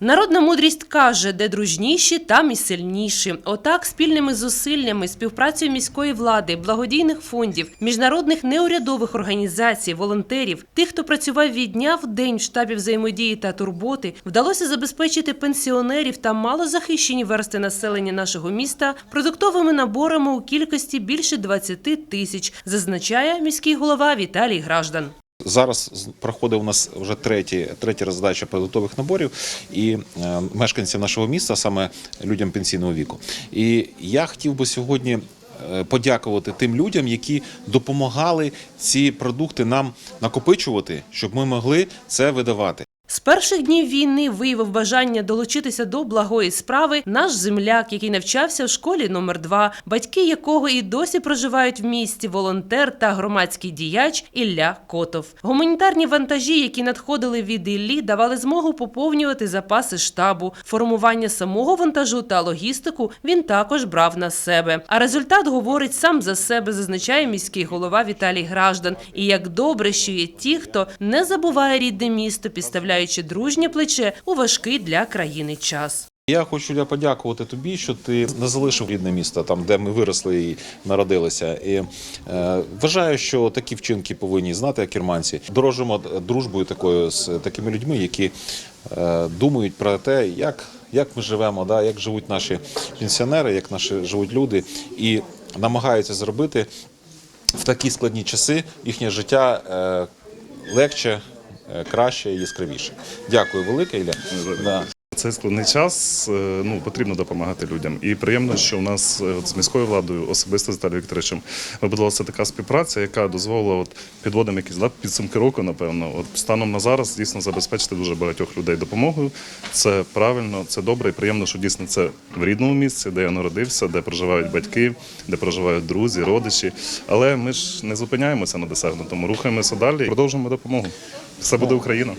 Народна мудрість каже, де дружніші, там і сильніші. Отак, спільними зусиллями, співпрацею міської влади, благодійних фондів, міжнародних неурядових організацій, волонтерів, тих, хто працював від дня в день в штабі взаємодії та турботи, вдалося забезпечити пенсіонерів та малозахищені версти населення нашого міста продуктовими наборами у кількості більше 20 тисяч, зазначає міський голова Віталій Граждан. Зараз проходить у нас вже треті, третя роздача продуктових наборів і е, мешканців нашого міста, саме людям пенсійного віку. І я хотів би сьогодні е, подякувати тим людям, які допомагали ці продукти нам накопичувати, щоб ми могли це видавати. З перших днів війни виявив бажання долучитися до благої справи наш земляк, який навчався в школі номер 2 батьки якого і досі проживають в місті, волонтер та громадський діяч Ілля Котов. Гуманітарні вантажі, які надходили від Іллі, давали змогу поповнювати запаси штабу. Формування самого вантажу та логістику він також брав на себе. А результат говорить сам за себе, зазначає міський голова Віталій Граждан. І як добре, що є ті, хто не забуває рідне місто, підставляючи дружнє плече у важкий для країни час. Я хочу подякувати тобі, що ти не залишив рідне місто, там де ми виросли і народилися. І е, вважаю, що такі вчинки повинні знати як керманці. Дорожимо дружбою такою з такими людьми, які е, думають про те, як, як ми живемо, да, як живуть наші пенсіонери, як наші живуть люди, і намагаються зробити в такі складні часи їхнє життя е, легше, е, краще і яскравіше. Дякую велике, Ілля. Да. Цей складний час е, ну потрібно допомагати людям. І приємно, що у нас е, от з міською владою, особисто з Віталієм Вікторовичем, вибудувалася така співпраця, яка дозволила от підводимо якісь да, підсумки року, напевно. От станом на зараз дійсно забезпечити дуже багатьох людей допомогою. Це правильно, це добре і приємно, що дійсно це в рідному місці, де я народився, де проживають батьки, де проживають друзі, родичі. Але ми ж не зупиняємося на досягнутому, рухаємося далі і продовжуємо допомогу. Все буде Україна.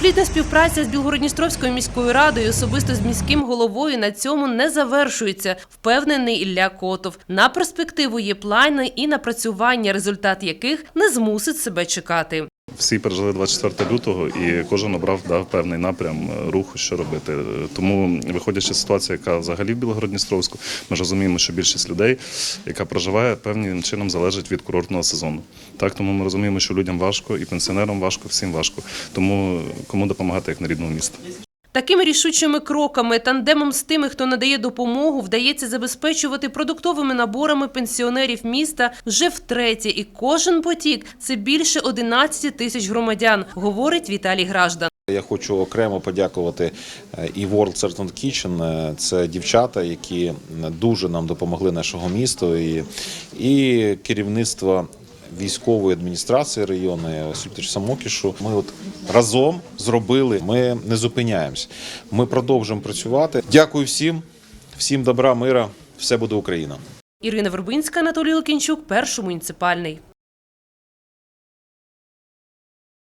Плідна співпраця з Білгородністровською міською радою, особисто з міським головою, на цьому не завершується. Впевнений Ілля Котов. На перспективу є плани і напрацювання, результат яких не змусить себе чекати. Всі пережили 24 лютого, і кожен обрав дав певний напрям е, руху, що робити. Тому, виходячи з ситуації, яка взагалі в Білогородністровську, ми розуміємо, що більшість людей, яка проживає, певним чином залежить від курортного сезону. Так, тому ми розуміємо, що людям важко, і пенсіонерам важко, всім важко. Тому кому допомагати як на рідному місті. Такими рішучими кроками, тандемом з тими, хто надає допомогу, вдається забезпечувати продуктовими наборами пенсіонерів міста вже втретє. І кожен потік це більше 11 тисяч громадян, говорить Віталій Граждан. Я хочу окремо подякувати е, і World Certain Kitchen. Е, Це дівчата, які дуже нам допомогли нашого місту, і, і керівництво військової адміністрації району Василь Самокішу. Ми от разом зробили. Ми не зупиняємось. Ми продовжимо працювати. Дякую всім, всім добра, мира. Все буде Україна. Ірина Вербинська, Анатолій Лукінчук, перший муніципальний.